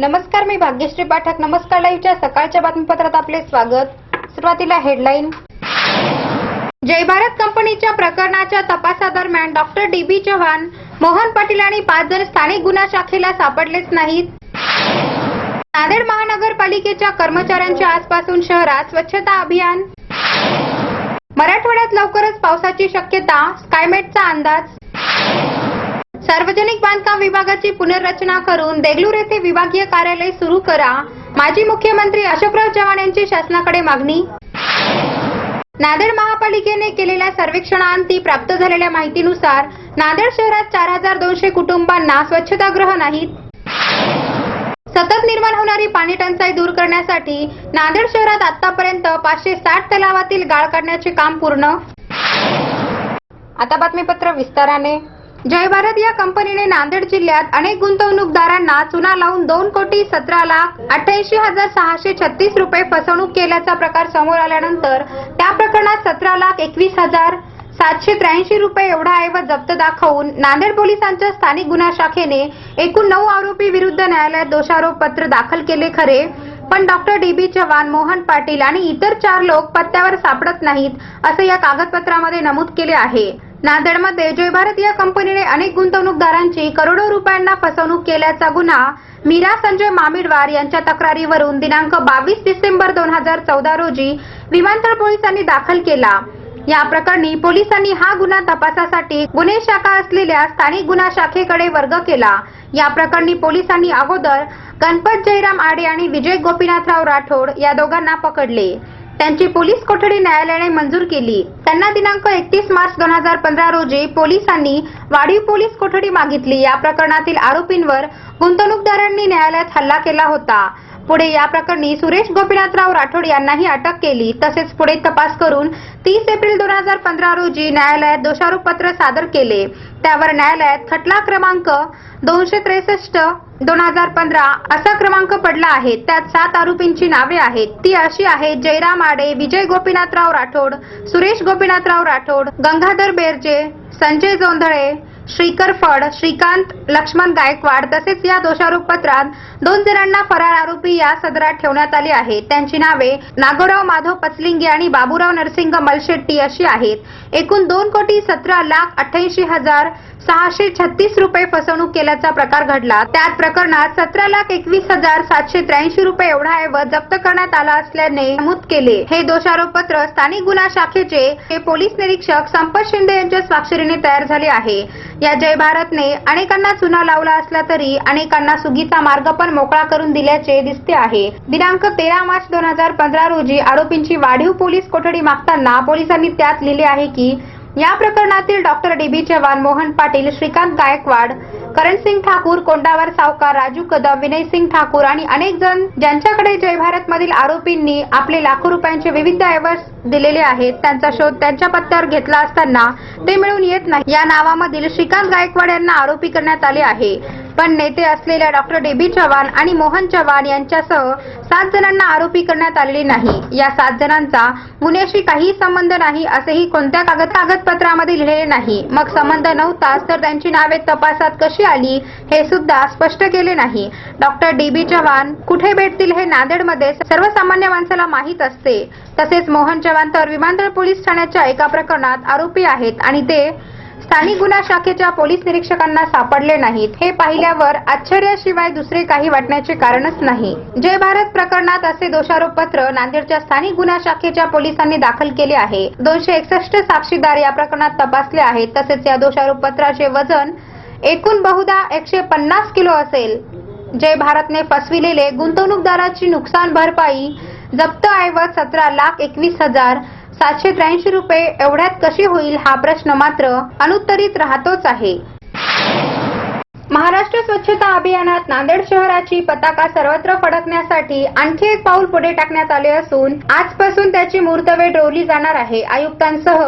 नमस्कार मी भाग्यश्री पाठक. नमस्कार लाईव्हच्या सकाळच्या बातमीपत्रात आपले स्वागत. सुरुवातीला हेडलाईन जय भारत कंपनीच्या प्रकरणाच्या तपासादरम्यान doctor D B Chavan Mohan Patil आणि पाच जण स्थानिक गुन्हा शाखेला सापडलेच नाहीत. नांदेड महानगरपालिकेच्या कर्मचाऱ्यांच्या आजपासून शहरात स्वच्छता अभियान. मराठवाड्यात लवकरच पावसाची शक्यता स्कायमेटचा अंदाज. सार्वजनिक बांधकाम विभागाची पुनर्रचना करून देगलूर येथे विभागीय कार्यालय सुरू करा. माजी मुख्यमंत्री अशोकराव चव्हाण यांची शासनाकडे मागणी. नांदेड महापालिकेने केलेल्या सर्वेक्षणाअंती प्राप्त झालेल्या माहितीनुसार नांदेड शहरात चार हजार दोनशे कुटुंबांना स्वच्छतागृह नाहीत. सतत निर्माण होणारी पाणी टंचाई दूर करण्यासाठी नांदेड शहरात आतापर्यंत पाचशे साठ तलावातील गाळ काढण्याचे काम पूर्ण. आता बातमीपत्र विस्ताराने. जय भारत या कंपनीने नांदेड जिल्ह्यात अनेक गुंतवणूकदारांना चुना लावून दोन कोटी सतरा लाख अठ्ठ्याऐंशी हजार सहाशे छत्तीस रुपये फसवणूक केल्याचा प्रकार समोर आल्यानंतर त्या प्रकरणात सतरा लाख एकवीस हजार सातशे त्र्याऐंशी रुपये एवढा ऐवज जप्त दाखवून नांदेड पोलिसांच्या स्थानिक गुन्हा शाखेने एकूण नऊ आरोपी विरुद्ध न्यायालयात दोषारोप पत्र दाखल केले खरे. पण doctor D B Chavan Mohan Patil आणि इतर चार लोक पत्त्यावर सापडत नाहीत असं या कागदपत्रामध्ये नमूद केले आहे. नांदेडमध्ये जय भारत या कंपनीने अनेक गुंतवणूकदारांची करोडो रुपयांना फसवणूक केल्याचा गुन्हा मीरा संजय मामिडवार यांच्या तक्रारीवरून दिनांक बावीस डिसेंबर दोन हजार चौदा रोजी विमानतळ पोलिसांनी दाखल केला. या प्रकरणी पोलिसांनी हा गुन्हा तपासासाठी गुन्हे शाखा असलेल्या स्थानिक गुन्हा शाखेकडे वर्ग केला. या प्रकरणी पोलिसांनी अगोदर गणपत जयराम आडे आणि विजय गोपीनाथराव राठोड या दोघांना पकडले. त्यांची पोलीस कोठडी न्यायालयाने मंजूर केली. त्यांना दिनांक एकतीस मार्च दोन हजार पंधरा रोजी पोलिसांनी वाढीव पोलीस कोठडी मागितली. या प्रकरणातील आरोपींवर गुंतवणूकदारांनी न्यायालयात हल्ला केला होता. पुढे या प्रकरणी सुरेश गोपीनाथराव राठोड यांनाही अटक केली. तसेच पुढे तपास करून तीस एप्रिल दोन हजार पंधरा रोजी न्यायालयात दोषारोपपत्र सादर केले. त्यावर न्यायालयात खटला क्रमांक दोनशे त्रेसष्ट दोन हजार पंधरा असा क्रमांक पडला आहे. त्यात सात आरोपींची नावे आहेत. ती अशी आहेत जयराम आडे विजय गोपीनाथराव राठोड सुरेश गोपीनाथराव राठोड गंगाधर बेर्जे संजय जोंधळे श्रीकर फड श्रीकांत लक्ष्मण गायकवाड तसेच या दोषारोप पत्रात दोन जणांना फरार आरोपी या सदरात ठेवण्यात आले आहेत. त्यांची नावे नागोराव माधव पचलिंगे आणि बाबूराव नरसिंग मलशेट्टी अशी आहेत. एकूण दोन कोटी सतरा लाख अठ्ठ्याऐंशी हजार सहाशे छत्तीस रुपये फसवणूक केल्याचा प्रकार घडला. त्यात प्रकरणात सतरा लाख एकवीस हजार सातशे त्र्याऐंशी रुपये एवढा ऐवज जप्त करण्यात आला असल्याने नमूद केले. हे दोषारोपपत्र स्थानिक गुन्हा शाखेचे हे पोलीस निरीक्षक संपत शिंदे यांच्या स्वाक्षरीने तयार झाले आहे. या जय भारतने अनेकांना चुना लावला असला तरी अनेकांना सुगीचा मार्ग पण मोकळा करून दिल्याचे दिसते आहे. दिनांक तेरा मार्च दोन हजार पंधरा रोजी आरोपींची वाढीव पोलीस कोठडी मागताना पोलिसांनी त्यात लिहिले आहे की या प्रकरणातील doctor D B Chavan Mohan Patil Shrikant Gaikwad Karansingh Thakur Kondawar सावकार राजू कदम विनय सिंग ठाकूर आणि अनेक जण ज्यांच्याकडे जय भारत मधील आरोपींनी आपले लाखो रुपयांचे विविध ऐवज दिलेले आहेत त्यांचा शोध त्यांच्या पत्त्यावर घेतला असताना ते मिळून येत नाही. या नावामधील श्रीकांत गायकवाड यांना आरोपी करण्यात आले आहे. पण नेते असलेल्या डॉक्टर डेबी बी चव्हाण आणि मोहन चव्हाण यांच्यासह सात जणांना आरोपी करण्यात आलेले नाही. या सात जणांचा गुन्ह्याशी काही संबंध नाही असेही कोणत्या कागद कागदपत्रामध्ये लिहिलेले नाही. मग संबंध नव्हताच तर त्यांची नावे तपासात कशी कशी आली हे सुद्धा स्पष्ट केले नाही. डॉक्टर डी बी चव्हाण कुठे भेटतील हे नांदेडमध्ये सर्वसामान्य माणसाला माहीत असते. तसेच मोहन चव्हाण तर विमानतळ पोलीस ठाण्याच्या एका प्रकरणात आरोपी आहेत आणि ते स्थानिक गुन्हा शाखेच्या पोलीस निरीक्षकांना सापडले नाहीत. हे पाहिल्यावर आश्चर्याशिवाय दुसरे काही वाटण्याचे कारणच नाही. जय भारत प्रकरणात असे दोषारोप पत्र नांदेडच्या स्थानिक गुन्हा शाखेच्या पोलिसांनी दाखल केले आहे. दोनशे एकसष्ट साक्षीदार या प्रकरणात तपासले आहेत. तसेच या दोषारोप पत्राचे वजन एकूण बहुधा एकशे पन्नास किलो असेल. जय भारतने फसविलेले गुंतवणूकदाराची नुकसान भरपाई जप्त ऐवज सतरा लाख एकवीस हजार सातशे त्र्याऐंशी रुपये एवढ्यात कशी होईल हा प्रश्न मात्र अनुत्तरित राहतोच आहे. महाराष्ट्र स्वच्छता अभियानात नांदेड शहराची पताका सर्वत्र फडकण्यासाठी आणखी एक पाऊल पुढे टाकण्यात आले असून आजपासून त्याची मूर्तवेळ रोवली जाणार आहे. आयुक्तांसह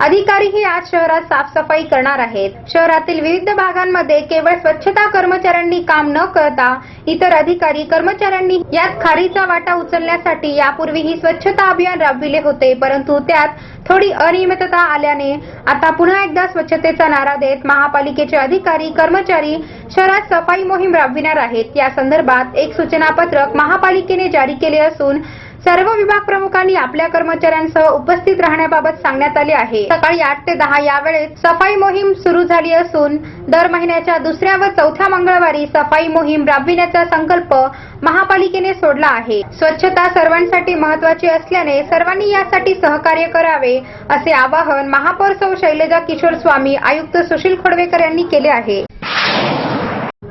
अधिकारीही आज शहरात साफसफाई करणार आहेत. शहरातील विविध भागांमध्ये केवळ स्वच्छता कर्मचाऱ्यांनी काम न करता इतर अधिकारी कर्मचाऱ्यांनी यात खारीचा वाटा उचलण्यासाठी यापूर्वीही स्वच्छता अभियान राबविले होते परंतु त्यात थोडी अनियमितता आल्याने आता पुन्हा एकदा स्वच्छतेचा नारा देत महापालिकेचे अधिकारी कर्मचारी शहरात सफाई मोहीम राबविणार आहेत. या संदर्भात एक सूचनापत्रक महापालिकेने जारी केले असून सर्व विभाग प्रमुखांनी आपल्या कर्मचाऱ्यांसह उपस्थित राहण्याबाबत सांगण्यात आले आहे. सकाळी आठ ते दहा या वेळेत सफाई मोहीम सुरू झाली असून दर महिन्याच्या दुसऱ्या व चौथ्या मंगळवारी सफाई मोहीम राबविण्याचा संकल्प महापालिकेने सोडला आहे. स्वच्छता सर्वांसाठी महत्वाची असल्याने सर्वांनी यासाठी सहकार्य करावे असे आवाहन महापौर सौ शैलजा किशोर स्वामी आयुक्त सुशील खोडवेकर यांनी केले आहे.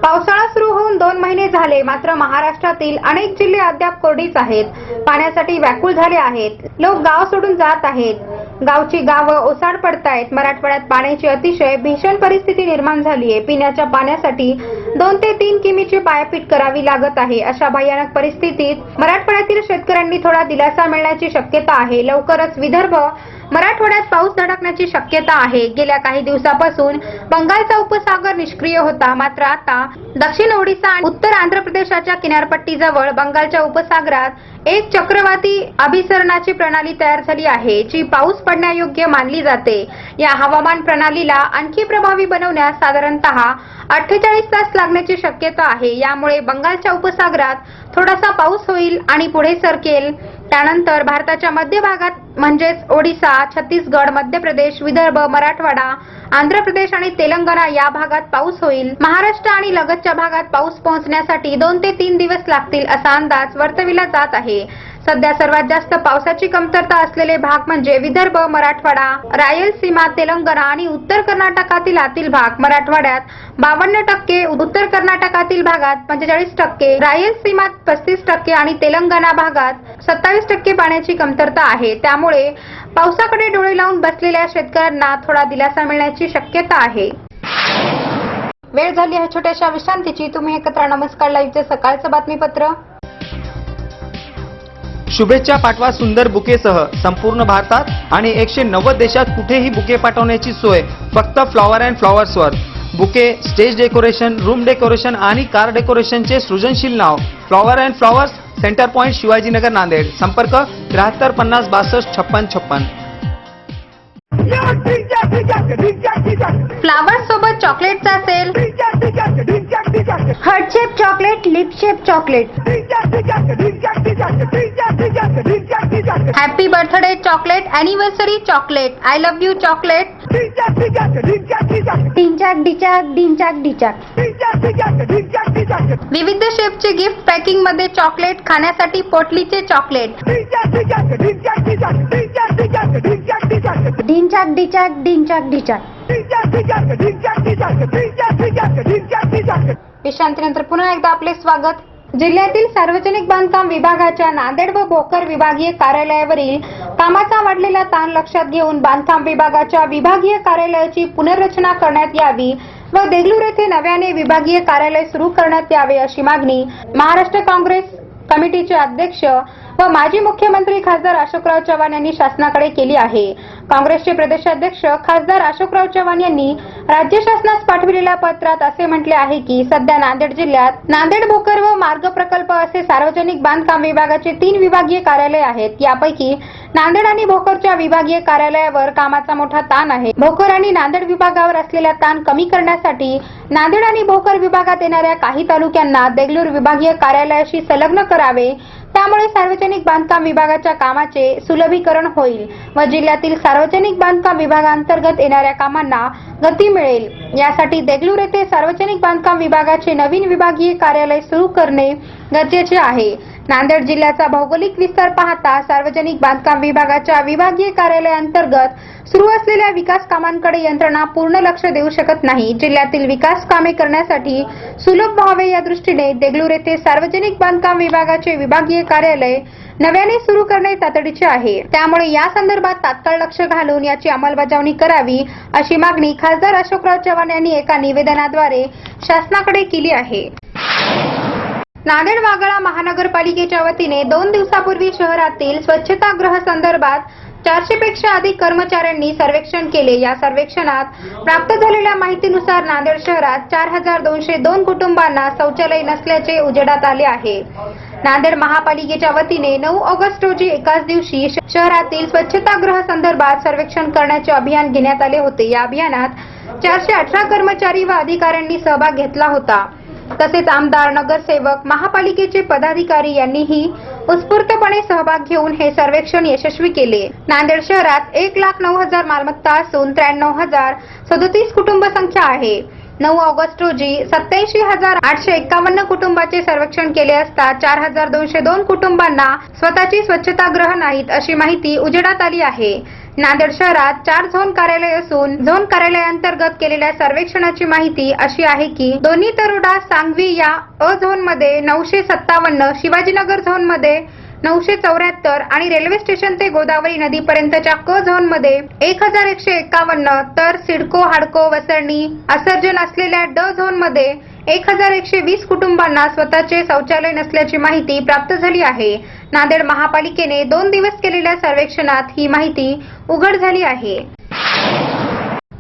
पावसाळा सुरू होऊन दोन महिने झाले मात्र महाराष्ट्रातील अनेक जिल्हे अद्याप कोरडीच आहेत. पाण्यासाठी व्याकुळ झाले आहेत. लोक गाव सोडून जात आहेत. गावची गावं ओसाड पडतायत. मराठवाड्यात पाण्याची अतिशय भीषण परिस्थिती निर्माण झाली आहे पिण्याच्या पाण्यासाठी दोन ते तीन किमीची पायापीट करावी लागत आहे. अशा भयानक परिस्थितीत मराठवाड्यातील शेतकऱ्यांनी थोडा दिलासा मिळण्याची शक्यता आहे. लवकरच विदर्भ मराठवाड्यात पाऊस धडकण्याची शक्यता आहे. गेल्या काही दिवसापासून बंगालचा उपसागर निष्क्रिय होता. मात्र आता दक्षिण ओडिसा आणि उत्तर आंध्र प्रदेशाच्या किनारपट्टीजवळ बंगालच्या उपसागरात एक चक्रवाती अभिसरणाची प्रणाली तयार झाली आहे जी पाऊस पडण्यायोग्य मानली जाते. या हवामान प्रणालीला आणखी प्रभावी बनवण्यास साधारणतः अठ्ठेचाळीस तास लागण्याची शक्यता आहे. यामुळे बंगालच्या उपसागरात थोडासा पाऊस होईल आणि पुढे सरकेल. त्यानंतर भारताच्या मध्य भागात म्हणजेच ओडिसा छत्तीसगड मध्य प्रदेश विदर्भ मराठवाडा आंध्र प्रदेश आणि तेलंगणा या भागात पाऊस होईल. महाराष्ट्र आणि लगतच्या भागात पाऊस पोहोचण्यासाठी दोन ते तीन दिवस लागतील असा अंदाज वर्तविला जात आहे. सध्या सर्वात जास्त पावसाची कमतरता असलेले भाग म्हणजे विदर्भ मराठवाडा रायलसीमा तेलंगणा आणि उत्तर कर्नाटकातील आतील भाग. मराठवाड्यात बावन्न टक्के उत्तर कर्नाटकातील भागात पंचेचाळीस टक्के रायलसीमात पस्तीस टक्के आणि तेलंगणा भागात सत्तावीस टक्के पाण्याची कमतरता आहे. त्यामुळे त्यामुळे पावसाकडे डोळे लावून बसलेल्या शेतकऱ्यांना थोडा दिलासा मिळण्याची शक्यता आहे. वेळ झाली आहे छोट्याशा विश्रांतीची. तुम्ही एकत्र नमस्कार. लाईव्हचे सकाळचं बातमीपत्र. शुभेच्छा पाठवा सुंदर बुकेसह. संपूर्ण भारतात आणि एकशे नव्वद देशात कुठेही बुके पाठवण्याची सोय. फक्त flower and फ्लॉवर्सवर. Bouquet stage decoration room decoration आणि कार डेकोरेशनचे सृजनशील नाव. Flower and flowers centre point Shivajinagar Nanded. संपर्क त्र्याहत्तर पन्नास बासष्ट छप्पन छप्पन. फ्लावर सोबत चॉकलेटचा sale heart shape chocolate lip shape chocolate happy birthday chocolate anniversary chocolate I love you chocolate विविध शेपचे गिफ्ट पॅकिंगमध्ये चॉकलेट खाण्यासाठी पोटलीचे चॉकलेट. डिंचाक डिचाक डिंचाक डिचाक विश्रांतीनंतर पुन्हा एकदा आपले स्वागत. जिल्ह्यातील सार्वजनिक बांधकाम विभागाच्या नांदेड व भोकर विभागीय कार्यालयावरील कामाचा वाढलेला ताण लक्षात घेऊन बांधकाम विभागाच्या विभागीय कार्यालयाची पुनर्रचना करण्यात यावी व देगलूर येथे नव्याने विभागीय कार्यालय सुरू करण्यात यावे अशी मागणी महाराष्ट्र काँग्रेस कमिटीचे अध्यक्ष व माजी मुख्यमंत्री खासदार अशोकराव चव्हाण यांनी शासनाकडे केली आहे. काँग्रेसचे प्रदेशाध्यक्ष खासदार अशोकराव चव्हाण यांनी राज्य शासनास पाठविलेल्या पत्रात असे म्हटले आहे की सध्या नांदेड जिल्ह्यात नांदेड भोकर व मार्ग प्रकल्प असे सार्वजनिक बांधकाम विभागाचे तीन विभागीय कार्यालय आहेत. यापैकी नांदेड आणि भोकरच्या विभागीय कार्यालयावर कामाचा मोठा ताण आहे. भोकर आणि नांदेड विभागावर असलेला ताण कमी करण्यासाठी नांदेड आणि भोकर विभागात येणाऱ्या काही तालुक्यांना देगलूर विभागीय कार्यालयाशी संलग्न करावे त्यामुळे सार्वजनिक बांधकाम विभागाच्या कामाचे सुलभीकरण होईल व जिल्ह्यातील सार्वजनिक बांधकाम विभागांतर्गत येणाऱ्या कामांना गती मिळेल. यासाठी देगलूर येथे सार्वजनिक बांधकाम विभागाचे नवीन विभागीय कार्यालय सुरू करणे गरजेचे आहे. नांदेड जिल्ह्याचा भौगोलिक विस्तार पाहता सार्वजनिक बांधकाम विभागाच्या विभागीय कार्यालयांतर्गत सुरू असलेल्या विकास कामांकडे यंत्रणा पूर्ण लक्ष देऊ शकत नाही. जिल्ह्यातील विकास कामे करण्यासाठी सुलभ व्हावे या दृष्टीने देगलूर येथे सार्वजनिक बांधकाम विभागाचे विभागीय कार्यालय नव्याने सुरू करणे तातडीचे आहे. त्यामुळे या संदर्भात तात्काळ लक्ष घालून याची अंमलबजावणी करावी अशी मागणी खासदार अशोकराव चव्हाण यांनी एका निवेदनाद्वारे शासनाकडे केली आहे. नांदेड वागळा महानगरपालिकेच्या वतीने दोन दिवसापूर्वी शहरातील स्वच्छतागृह संदर्भात चारशे पेक्षा अधिक कर्मचाऱ्यांनी सर्वेक्षण केले. या सर्वेक्षणात प्राप्त झालेल्या माहितीनुसार नांदेड शहरात चार हजार दोनशे दोन कुटुंबांना शौचालय नसल्याचे उजेडात आले आहे. नांदेड महापालिकेच्या वतीने नऊ ऑगस्ट रोजी एकाच दिवशी श- शहरातील स्वच्छतागृह संदर्भात सर्वेक्षण करण्याचे अभियान घेण्यात आले होते. या अभियानात चारशे अठरा कर्मचारी व अधिकाऱ्यांनी सहभाग घेतला होता. तसेच आमदार नगरसेवक महापालिकेचे पदाधिकारी यांनीही उत्स्फूर्तपणे सहभाग घेऊन हे सर्वेक्षण यशस्वी केले. नांदेड शहरात एक लाख नऊ हजार मालमत्ता असून त्र्याण्णव हजार सदोतीस कुटुंब संख्या आहे. नऊ ऑगस्ट रोजी सत्याऐंशी हजार आठशे एकावन्न कुटुंबाचे सर्वेक्षण केले असता चार हजार दोनशे दोन कुटुंबांना स्वतःची स्वच्छतागृह नाहीत अशी माहिती उजेडात आली आहे. नांदेड शहरात चार झोन कार्यालय असून झोन कार्यालयांतर्गत केलेल्या सर्वेक्षणाची माहिती अशी आहे की दोन्ही तरोडा सांगवी या अ झोनमध्ये नऊशे सत्तावन्न शिवाजीनगर झोनमध्ये नऊशे चौऱ्याहत्तर आणि रेल्वे स्टेशन ते गोदावरी नदीपर्यंतच्या क झोनमध्ये एक हजार एकशे एकावन्न तर सिडको हाडको वसरणी असर्जन असलेल्या ड झोनमध्ये एक हजार एकशे वीस कुटुंबांना स्वतःचे शौचालय नसल्याची माहिती प्राप्त झाली आहे. नांदेड महापालिकेने दोन दिवस केलेल्या सर्वेक्षणात ही माहिती उघड झाली आहे.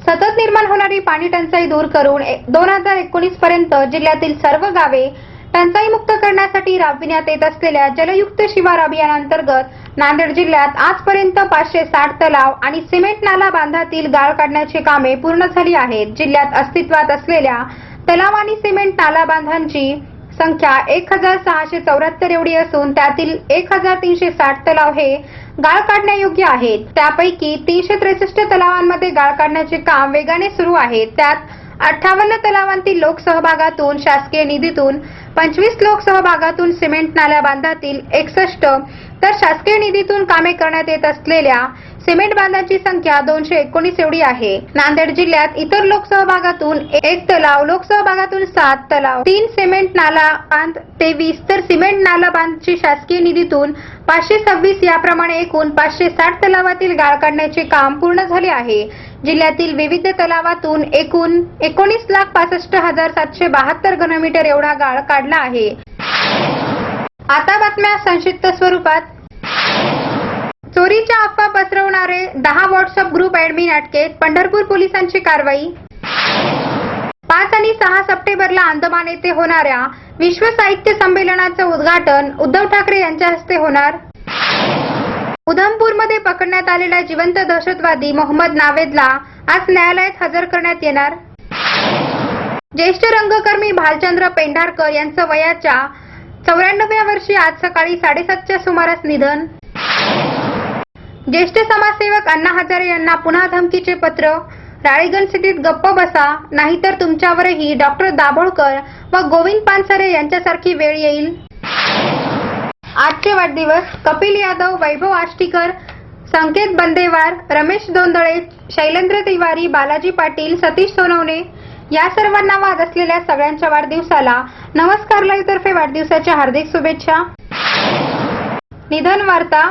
सतत निर्माण होणारी पाणी टंचाई दूर करून दोन हजार एकोणीस पर्यंत जिल्ह्यातील सर्व गावे टंचाईमुक्त करण्यासाठी राबविण्यात येत असलेल्या जलयुक्त शिवार अभियानांतर्गत नांदेड जिल्ह्यात आजपर्यंत पाचशे साठ तलाव आणि सिमेंट नाला बांधातील गाळ काढण्याची कामे पूर्ण झाली आहेत. जिल्ह्यात अस्तित्वात असलेल्या तलाव आणि सिमेंट नाला बांधांची संख्या एक हजार सहाशे चौऱ्याहत्तर एवढी असून त्यातील एक हजार तीनशे साठ तलाव हे गाळ काढण्यायोग्य आहेत. त्यापैकी तीनशे त्रेसष्ट तलावांमध्ये गाळ काढण्याचे काम वेगाने सुरू आहे. त्यात अठ्ठावन्न तलावांतील लोकसहभागातून शासकीय निधीतून पंचवीस लोकसहभागातून सिमेंट नाल्या बांधातील एकसष्ट तर शासकीय निधीतून कामे करण्यात येत असलेल्या सिमेंट बांधांची संख्या दोनशे एकोणीस एवढी आहे. नांदेड जिल्ह्यात इतर लोकसहभागातून एक तलाव लोकसहभागातून सात तलाव तीन सिमेंट नाला बांध तेवीस. तर सिमेंट नाला बांधची शासकीय निधीतून पाचशे सव्वीस याप्रमाणे एकूण पाचशे साठ तलावातील गाळ काढण्याचे काम पूर्ण झाले आहे. जिल्ह्यातील विविध तलावातून एकूण एकोणीस लाख पासष्ट हजार सातशे बहात्तर घनमीटर एवढा गाळ काढला आहे. आता बातम्या संक्षिप्त स्वरूपात. चोरीच्या अफवा पसरवणारे दहा व्हॉट्सअप ग्रुप ऍडमिन अटकेत पंढरपूर पोलिसांची कारवाई. पाच आणि सहा सप्टेंबरला अंदमान येथे होणाऱ्या विश्व साहित्य संमेलनाचं उद्घाटन उद्धव ठाकरे यांच्या हस्ते होणार. उधमपूरमध्ये पकडण्यात आलेला जिवंत दहशतवादी मोहम्मद नावेदला आज न्यायालयात हजर करण्यात येणार. ज्येष्ठ रंगकर्मी भालचंद्र पेंढारकर यांचं वयाच्या चौऱ्याण्णव्या वर्षी आज सकाळी साडेसातच्या सुमारास निधन. ज्येष्ठ समाजसेवक अण्णा हजारे यांना पुन्हा धमकीचे पत्र. राळेगण सिटीत गप्प बसा नाहीतर तुमच्यावरही डॉक्टर दाभोळकर व गोविंद पानसरे यांच्यासारखी वेळ येईल. आजचे वाढदिवस कपिल यादव वैभव आष्टीकर संकेत बंदेवार रमेश दोंदळे शैलेंद्र तिवारी बालाजी पाटील सतीश सोनवणे या सर्वांना वाद असलेल्या सगळ्यांच्या वाढदिवसाला नमस्कार लाईव्ह तर्फे वाढदिवसाच्या हार्दिक शुभेच्छा. निधन वार्ता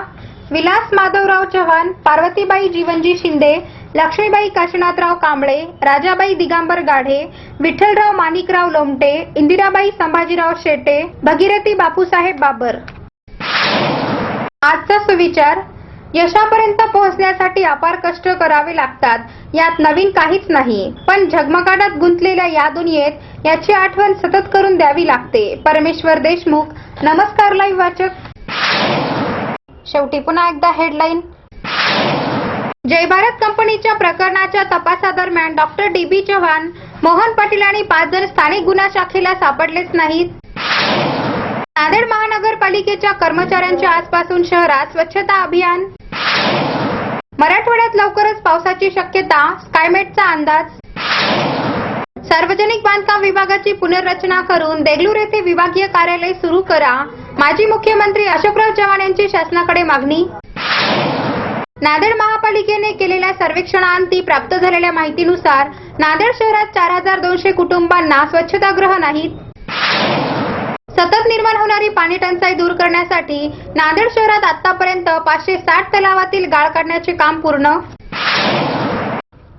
विलास माधवराव चव्हाण पार्वतीबाई जीवनजी शिंदे लक्ष्मीबाई काशीनाथराव कांबळे राजाबाई दिगांबर गाढे विठ्ठलराव माणिकराव लोमटे इंदिराबाई संभाजीराव शेटे भगीरथी बापूसाहेब बाबर. आजचा सुविचार यशापर्यंत पोहोचण्यासाठी अपार कष्ट करावे लागतात यात नवीन काहीच नाही. पण झगमगाटात गुंतलेल्या या दुनियेत याची आठवण सतत करून द्यावी लागते. परमेश्वर देशमुख नमस्कार लाईव्ह वाचक. शेवटी पुन्हा एकदा हेडलाईन जय भारत कंपनीच्या प्रकरणाच्या तपासादरम्यान doctor D B Chavan Mohan Patil आणि पाच जण स्थानिक गुन्हा शाखेला सापडलेच नाहीत. नांदेड महानगरपालिकेच्या कर्मचाऱ्यांच्या आजपासून शहरात स्वच्छता अभियान. मराठवाड्यात लवकरच पावसाची शक्यता स्कायमेटचा अंदाज. सार्वजनिक बांधकाम विभागाची पुनर्रचना करून देगलूर येथे विभागीय कार्यालय सुरू करा. माजी मुख्यमंत्री अशोकराव चव्हाण यांची शासनाकडे मागणी. नांदेड महापालिकेने केलेल्या सर्वेक्षणाअंती प्राप्त झालेल्या माहितीनुसार नांदेड शहरात चार हजार दोनशे कुटुंबांना स्वच्छतागृह नाहीत. सतत निर्माण होणारी पाणी टंचाई दूर करण्यासाठी नांदेड शहरात आतापर्यंत पाचशे साठ तलावातील गाळ काढण्याचे काम पूर्ण